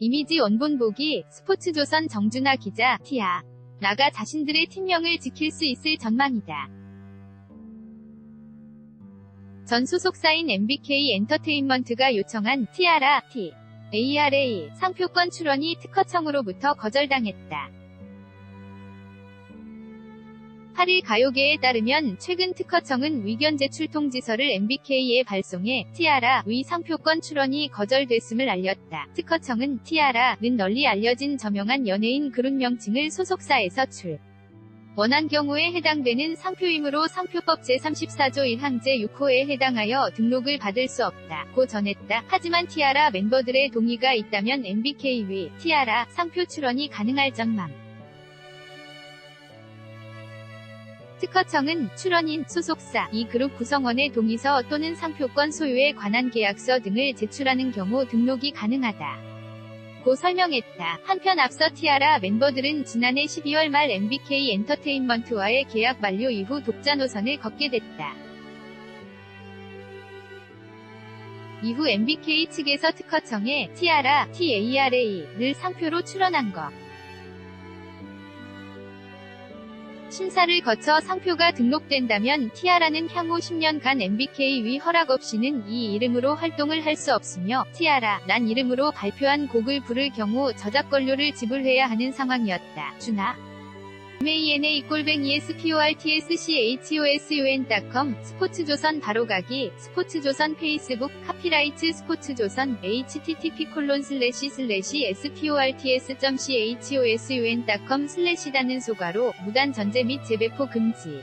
이미지 원본 보기 스포츠조선 정준하 기자 티아 나가 자신들의 팀명을 지킬 수 있을 전망이다. 전 소속사인 MBK 엔터테인먼트가 요청한 티아라 T ARA 상표권 출원이 특허청으로부터 거절당했다. 8일 가요계에 따르면 최근 특허청은 의견 제출 통지서를 MBK에 발송해 티아라의 상표권 출원이 거절됐음을 알렸다. 특허청은 티아라는 널리 알려진 저명한 연예인 그룹 명칭을 소속사에서 출. 원한 경우에 해당되는 상표이므로 상표법 제34조 1항 제 6호에 해당하여 등록을 받을 수 없다. 고 전했다. 하지만 티아라 멤버들의 동의가 있다면 MBK의 티아라 상표 출원이 가능할 전망. 특허청은 출원인, 소속사, 이 그룹 구성원의 동의서 또는 상표권 소유에 관한 계약서 등을 제출하는 경우 등록이 가능하다. 고 설명했다. 한편 앞서 티아라 멤버들은 지난해 12월 말 MBK 엔터테인먼트와의 계약 만료 이후 독자 노선을 걷게 됐다. 이후 MBK 측에서 특허청에 티아라, TARA를 상표로 출원한 것. 심사를 거쳐 상표가 등록된다면 티아라는 향후 10년간 MBK의 허락 없이는 이 이름으로 활동을 할 수 없으며 티아라란 이름으로 발표한 곡을 부를 경우 저작권료를 지불해야 하는 상황이었다. 준하 MANA 꼴뱅이 SPORTSCHOSUN.com 스포츠조선 바로가기 스포츠조선 페이스북 카피라이트 스포츠조선 http 콜론 슬래시 슬래시 sports.chosun.com 슬래시 다는 소가로 무단 전제 및 재배포 금지